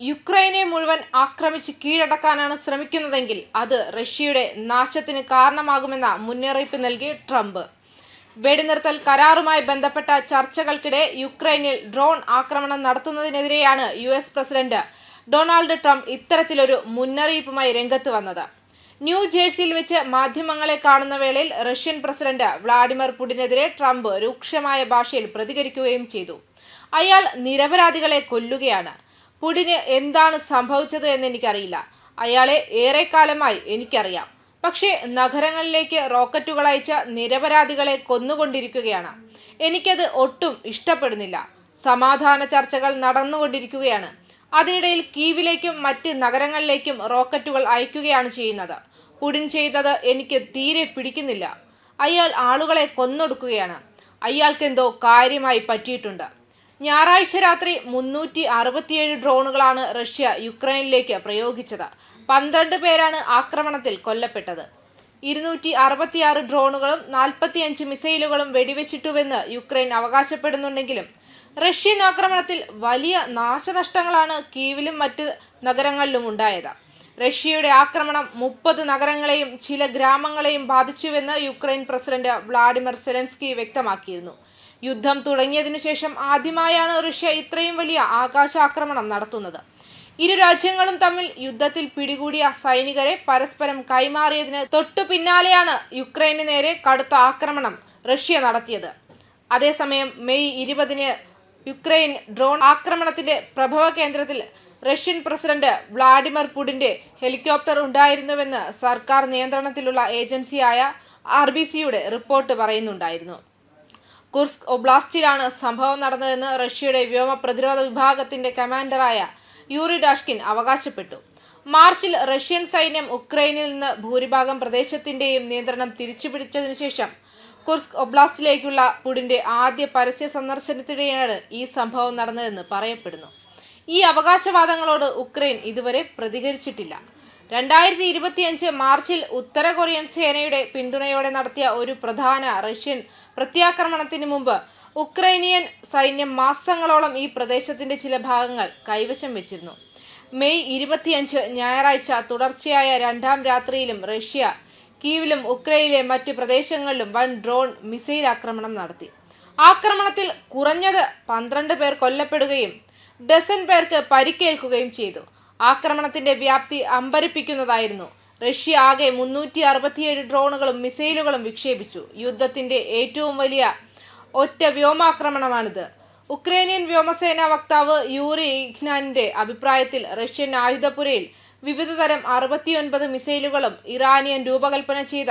യുക്രൈനെ മുഴുവൻ ആക്രമിച്ച് കീഴടക്കാനാണ് ശ്രമിക്കുന്നതെങ്കിൽ അത് റഷ്യയുടെ നാശത്തിന് കാരണമാകുമെന്ന മുന്നറിയിപ്പ് നൽകി ട്രംപ്. വെടിനിർത്തൽ കരാറുമായി ബന്ധപ്പെട്ട ചർച്ചകൾക്കിടെ യുക്രൈനിൽ ഡ്രോൺ ആക്രമണം നടത്തുന്നതിനെതിരെയാണ് U S president Donald Trump ഇത്തരത്തിലൊരു മുന്നറിയിപ്പുമായി രംഗത്ത് വന്നത്. ന്യൂ ജേഴ്സിയിൽ വെച്ച് മാധ്യമങ്ങളെ കാണുന്ന വേളയിൽ റഷ്യൻ പ്രസിഡന്റ് വ്ളാഡിമിർ പുടിനെതിരെ ട്രംപ് രൂക്ഷമായ ഭാഷയിൽ പ്രതികരിക്കുകയും ചെയ്തു. അയാൾ നിരപരാധികളെ കൊല്ലുകയാണ്. പുടിന് എന്താണ് സംഭവിച്ചത് എന്ന് എനിക്കറിയില്ല. അയാളെ ഏറെക്കാലമായി എനിക്കറിയാം. പക്ഷേ നഗരങ്ങളിലേക്ക് റോക്കറ്റുകൾ അയച്ച നിരപരാധികളെ കൊന്നുകൊണ്ടിരിക്കുകയാണ്. എനിക്കത് ഒട്ടും ഇഷ്ടപ്പെടുന്നില്ല. സമാധാന ചർച്ചകൾ നടന്നുകൊണ്ടിരിക്കുകയാണ്. അതിനിടയിൽ കീവിലേക്കും മറ്റ് നഗരങ്ങളിലേക്കും റോക്കറ്റുകൾ അയക്കുകയാണ് ചെയ്യുന്നത്. പുടിൻ ചെയ്തത് എനിക്ക് തീരെ പിടിക്കുന്നില്ല. അയാൾ ആളുകളെ കൊന്നൊടുക്കുകയാണ്. അയാൾക്കെന്തോ കാര്യമായി പറ്റിയിട്ടുണ്ട്. ഞായറാഴ്ച രാത്രി മുന്നൂറ്റി അറുപത്തിയേഴ് ഡ്രോണുകളാണ് റഷ്യ യുക്രൈനിലേക്ക് പ്രയോഗിച്ചത്. പന്ത്രണ്ട് പേരാണ് ആക്രമണത്തിൽ കൊല്ലപ്പെട്ടത്. ഇരുന്നൂറ്റി അറുപത്തിയാറ് ഡ്രോണുകളും നാൽപ്പത്തിയഞ്ച് മിസൈലുകളും വെടിവെച്ചിട്ടുവെന്ന് യുക്രൈൻ അവകാശപ്പെടുന്നുണ്ടെങ്കിലും റഷ്യൻ ആക്രമണത്തിൽ വലിയ നാശനഷ്ടങ്ങളാണ് കീവിലും മറ്റ് നഗരങ്ങളിലും ഉണ്ടായത്. റഷ്യയുടെ ആക്രമണം മുപ്പത് നഗരങ്ങളെയും ചില ഗ്രാമങ്ങളെയും ബാധിച്ചുവെന്ന് യുക്രൈൻ പ്രസിഡന്റ് വ്ളാഡിമിർ സെലൻസ്കി വ്യക്തമാക്കിയിരുന്നു. യുദ്ധം തുടങ്ങിയതിനു ശേഷം ആദ്യമായാണ് റഷ്യ ഇത്രയും വലിയ ആകാശാക്രമണം നടത്തുന്നത്. ഇരു രാജ്യങ്ങളും തമ്മിൽ യുദ്ധത്തിൽ പിടികൂടിയ സൈനികരെ പരസ്പരം കൈമാറിയതിന് തൊട്ടു പിന്നാലെയാണ് യുക്രൈന് നേരെ കടുത്ത ആക്രമണം റഷ്യ നടത്തിയത്. അതേസമയം മെയ് ഇരുപതിന് യുക്രൈൻ ഡ്രോൺ ആക്രമണത്തിന്റെ പ്രഭവ കേന്ദ്രത്തിൽ റഷ്യൻ പ്രസിഡന്റ് വ്ളാഡിമിർ പുടിന്റെ ഹെലികോപ്റ്റർ ഉണ്ടായിരുന്നുവെന്ന് സർക്കാർ നിയന്ത്രണത്തിലുള്ള ഏജൻസിയായ ആർ ബി സിയുടെ റിപ്പോർട്ട് പറയുന്നുണ്ടായിരുന്നു. കുർസ്ക് ഒബ്ലാസ്റ്റിലാണ് സംഭവം നടന്നതെന്ന് റഷ്യയുടെ വ്യോമ പ്രതിരോധ വിഭാഗത്തിന്റെ കമാൻഡറായ യൂറി ഡാഷ്കിൻ അവകാശപ്പെട്ടു. മാർച്ചിൽ റഷ്യൻ സൈന്യം ഉക്രൈനിൽ നിന്ന് ഭൂരിഭാഗം പ്രദേശത്തിന്റെയും നിയന്ത്രണം തിരിച്ചുപിടിച്ചതിനു ശേഷം കുർസ്ക് ഒബ്ലാസ്റ്റിലേക്കുള്ള പുടിന്റെ ആദ്യ പരസ്യ സന്ദർശനത്തിനിടെയാണ് ഈ സംഭവം നടന്നതെന്ന് പറയപ്പെടുന്നു. ഈ അവകാശവാദങ്ങളോട് ഉക്രൈൻ ഇതുവരെ പ്രതികരിച്ചിട്ടില്ല. രണ്ടായിരത്തി ഇരുപത്തിയഞ്ച് മാർച്ചിൽ ഉത്തര കൊറിയൻ സേനയുടെ പിന്തുണയോടെ നടത്തിയ ഒരു പ്രധാന റഷ്യൻ പ്രത്യാക്രമണത്തിന് മുമ്പ് ഉക്രൈനിയൻ സൈന്യം മാസങ്ങളോളം ഈ പ്രദേശത്തിന്റെ ചില ഭാഗങ്ങൾ കൈവശം വെച്ചിരുന്നു. മെയ് ഇരുപത്തിയഞ്ച് ഞായറാഴ്ച തുടർച്ചയായ രണ്ടാം രാത്രിയിലും റഷ്യ കീവിലും ഉക്രൈനിലെ മറ്റ് പ്രദേശങ്ങളിലും വൻ ഡ്രോൺ മിസൈൽ ആക്രമണം നടത്തി. ആക്രമണത്തിൽ കുറഞ്ഞത് പന്ത്രണ്ട് പേർ കൊല്ലപ്പെടുകയും ഡസൻ പേർക്ക് പരിക്കേൽക്കുകയും ചെയ്തു. ആക്രമണത്തിന്റെ വ്യാപ്തി അമ്പരിപ്പിക്കുന്നതായിരുന്നു. റഷ്യ ആകെ മുന്നൂറ്റി അറുപത്തിയേഴ് ഡ്രോണുകളും മിസൈലുകളും വിക്ഷേപിച്ചു. യുദ്ധത്തിന്റെ ഏറ്റവും വലിയ ഒറ്റ വ്യോമാക്രമണമാണിത്. ഉക്രൈനിയൻ വ്യോമസേനാ വക്താവ് യൂറി ഇഗ്നാനിന്റെ അഭിപ്രായത്തിൽ റഷ്യൻ ആയുധപുരയിൽ വിവിധതരം അറുപത്തിയൊൻപത് മിസൈലുകളും ഇറാനിയൻ രൂപകൽപ്പന ചെയ്ത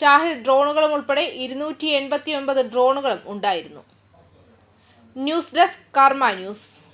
ഷാഹിദ് ഡ്രോണുകളും ഉൾപ്പെടെ ഇരുന്നൂറ്റി എൺപത്തിയൊൻപത് ഡ്രോണുകളും ഉണ്ടായിരുന്നു. News desk Karma news.